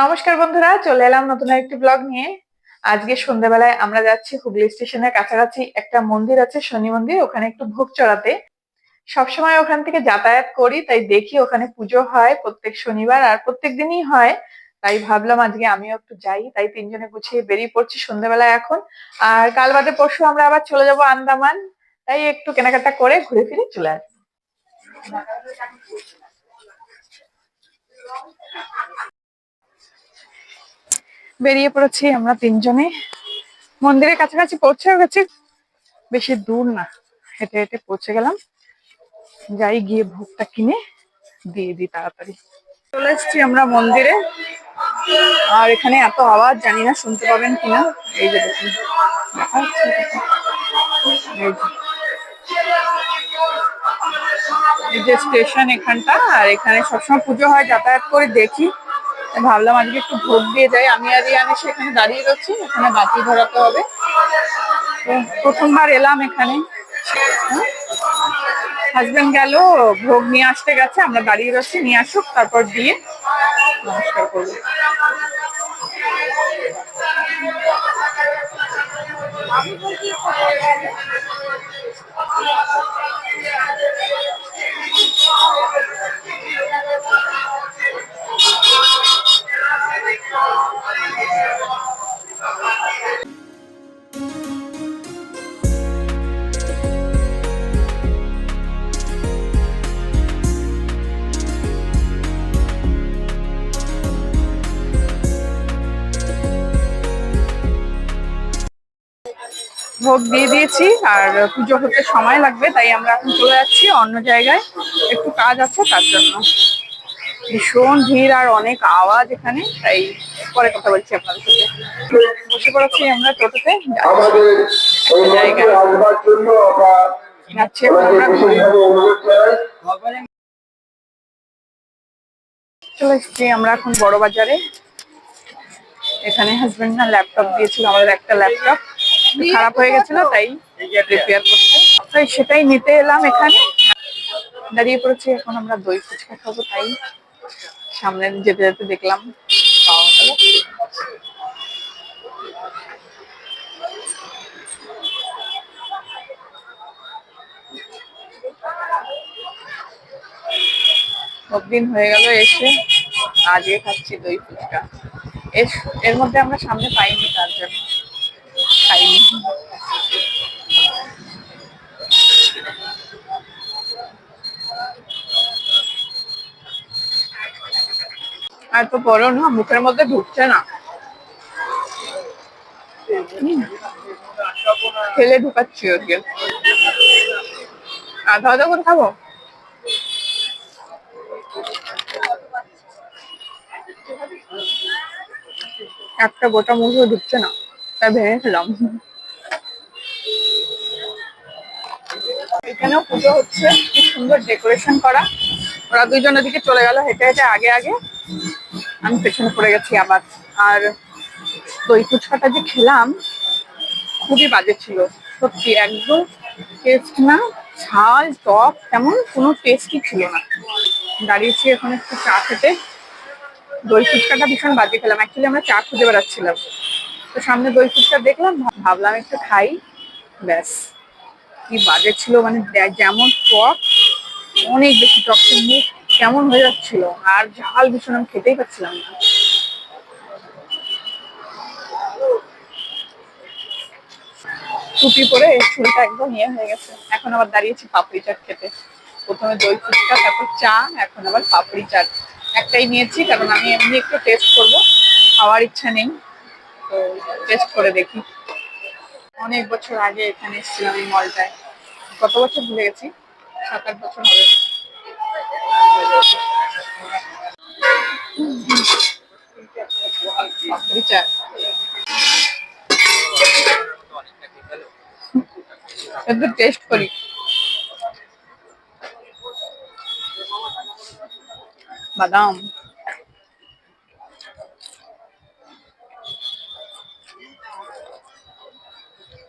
নমস্কার বন্ধুরা, চলে এলাম নতুন একটি ব্লগ নিয়ে। আজকে সন্ধ্যাবেলায় আমরা যাচ্ছি হুগলি স্টেশনের কাছাকাছি একটা মন্দির আছে, শনি মন্দির, ওখানে একটু ভোগ চড়াতে। সবসময় ওখান থেকে যাতায়াত করি, তাই দেখি ওখানে পুজো হয় প্রত্যেক শনিবার, আর প্রত্যেক দিনই হয়। তাই ভাবলাম আজকে আমিও একটু যাই, তাই তিনজনে গুছিয়ে বেরিয়ে পড়ছি সন্ধ্যাবেলায় এখন। আর কাল বাদে পরশু আমরা আবার চলে যাব আন্দামান, তাই একটু কেনাকাটা করে ঘুরে ফিরে চলে আসব। বেরিয়ে পড়েছি আমরা তিনজনে। মন্দিরের কাছাকাছি পৌঁছেও গেছি, বেশি দূর না, হেঁটে হেঁটে পৌঁছে গেলাম। যাই গিয়ে ভোগটা কিনে দিয়ে দিই তাড়াতাড়ি। চলে এসছি আমরা মন্দিরে। আর এখানে এত আওয়াজ জানি না, শুনতে পাবেন কিনা। এই যে দেখুন? এই যে। স্টেশন এখানটা, আর এখানে সবসময় পুজো হয়, যাতায়াত করে, দেখি। ভাবলাম আজকে একটু ভোগ দিয়ে যাই। আমি আর ইয়ানে সেখানে দাঁড়িয়ে রয়েছি, এখানে বাতি ধরাতে হবে। তো প্রথমবার এলাম এখানে। হাজবেন্ড গেল, ভোগ নিয়ে আসতে গেছে, আমরা দাঁড়িয়ে রয়েছি, নিয়ে আসুক, তারপর দিয়ে নমস্কার করব। ভোগ দিয়ে দিয়েছি আর পুজো হতে সময় লাগবে, তাই আমরা এখন চলে যাচ্ছি অন্য জায়গায়। একটু কাজ আছে, তার জন্য। ভীষণ ভিড় আর অনেক আওয়াজ এখানে তাই পরে কথা বলছি আপনাদের সাথে। বসে পড়েছি আমরা টোটোতে। যাচ্ছি। জানাই। চলে এসেছি আমরা এখন বড় বাজারে। এখানে হাজবেন্ড না ল্যাপটপ দিয়েছিল আমাদের একটা ল্যাপটপ খারাপ হয়ে গেছিল তাই রিপেয়ার করতে তাই সেটাই নিতে এলাম এখানে। দাঁড়িয়ে পড়েছি এখন আমরা দই ফুচকা খাব তাই। সামনে যেতে যেতে দেখলাম দিন হয়ে গেল এসে আজকে খাচ্ছি দই ফুচকা। এর মধ্যে আমরা সামনে পাইনি তার জন্য, খাইনি। আর তো পরেও না, মুখের মধ্যে ঢুকছে না। খেলে ঢুকাচ্ছি ওকে। আধা আধা করে খাব? একটা গোটা মুখে ঢুকছে না, তাই ভেঙে খেলাম। এখানেও পুজো হচ্ছে, কি সুন্দর ডেকোরেশন করা। ওরা দুইজন ওদিকে চলে গেল, হেঁটে হেঁটে আগে আগে। আমি পেছনে পড়ে গেছি আবার। আর দই ফুচকাটা যে খেলাম, খুবই বাজে ছিল। সত্যি, একদম টেস্ট না, ঝাল, টক, তেমন কোনো টেস্টই ছিল না। দাঁড়িয়েছি এখন একটু চা খেতে। দই ফুচকাটা ভীষণ বাজে খেলাম। অ্যাকচুয়ালি আমরা চা খুঁজে বেড়াচ্ছিলাম। তো সামনে দই ফুচকা দেখলাম, ভাবলাম একটু খাই। ব্যাস, কি বাজে ছিল মানে যেমন টক, অনেক বেশি টক, মুখ কেমন হয়ে যাচ্ছিল? আর ঝাল ভীষণ আমি খেতেই পাচ্ছিলাম না। টুপি পরে চুলটা একদম ইয়ে হয়ে গেছে। এখন আবার দাঁড়িয়েছি পাপড়ি চাট খেতে। প্রথমে দই, ফুচকা, তারপর চা, এখন আবার পাপড়ি চাট। একটাই নিয়েছি, কারণ আমি এমনি একটু টেস্ট করব। খাওয়ার ইচ্ছা নেই, তো টেস্ট করে দেখি। অনেক বছর আগে এখানে এসেছিলাম এই মলটায় কত বছর ভুলে গেছি, সাত আট বছর হবে। পাপড়ি চাট একটু টেস্ট করি। বাদাম।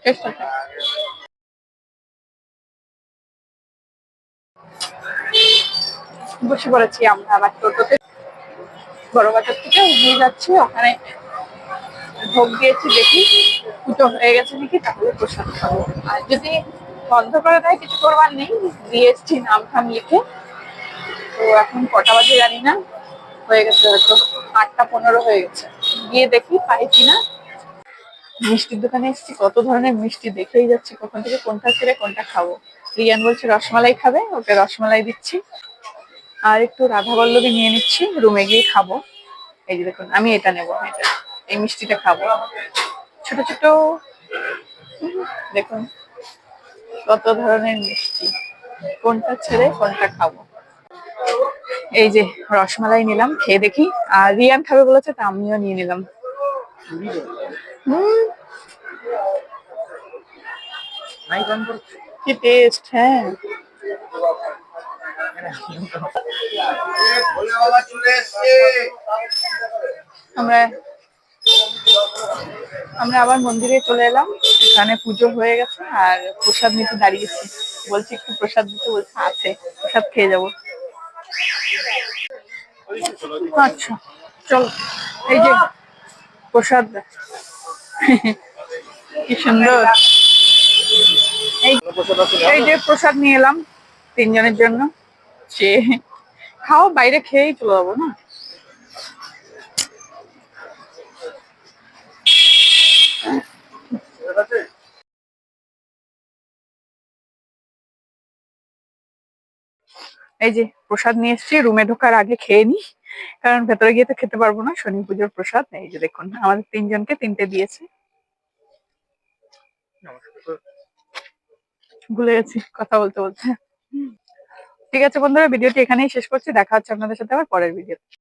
টেস্ট আছে বসে পড়েছি আমরা আবার টোটোতে। বড় বাজার থেকে নিয়ে যাচ্ছি, ওখানে ভোগ দিয়েছি দেখি, পুজো হয়ে গেছে নাকি তাহলে প্রসাদ খাব। আর যদি বন্ধ করে দেয়, কিছু করবার নেই, দিয়ে এসছি নাম ফাম লিখে। তো এখন কটা বাজে জানি না, হয়ে গেছে হয়তো আটটা পনেরো হয়ে গেছে। গিয়ে দেখি পাই কিনা। মিষ্টির দোকানে এসেছি, কত ধরনের মিষ্টি দেখেই যাচ্ছি, কখন থেকে কোনটা ছেড়ে কোনটা খাব। রিয়ান বলছে, রসমালাই খাবে, ওকে রসমালাই দিচ্ছি। আর একটু রাধা বল্লভী নিয়ে নিচ্ছি রুমে গিয়ে খাব। এই যে দেখুন আমি এটা নেব এটা এই মিষ্টিটা খাব। ছোট ছোট দেখুন কত ধরনের মিষ্টি। কোনটা ছেড়ে কোনটা খাব। এই যে রসমালাই নিলাম খেয়ে দেখি। আর রিয়ান খাবে বলেছে তা আমিও নিয়ে নিলাম। হুম। কি টেস্ট হ্যাঁ। আমরা আমরা আবার মন্দিরে চলে এলাম। এখানে পুজো হয়ে গেছে আর প্রসাদ নিতে দাঁড়িয়েছি বলছি একটু প্রসাদ দিতে বলছে, আছে, প্রসাদ খেয়ে যাব। আচ্ছা চল, এই যে প্রসাদ। কি সুন্দর। এই যে প্রসাদ নিয়ে এলাম তিনজনের জন্য। সে খাও বাইরে খেয়েই চলে যাব না? এই যে প্রসাদ নিয়ে এসেছি রুমে ঢোকার আগে খেয়ে নি কারণ ভেতরে গিয়ে তো খেতে পারব না শনি পুজোর প্রসাদ এই যে দেখুন আমাদের তিনজনকে তিনটে দিয়েছে। ভুলে গেছি কথা বলতে বলতে। ঠিক আছে বন্ধুরা ভিডিওটি এখানেই শেষ করছি। দেখা হচ্ছে আপনাদের সাথে আবার পরের ভিডিও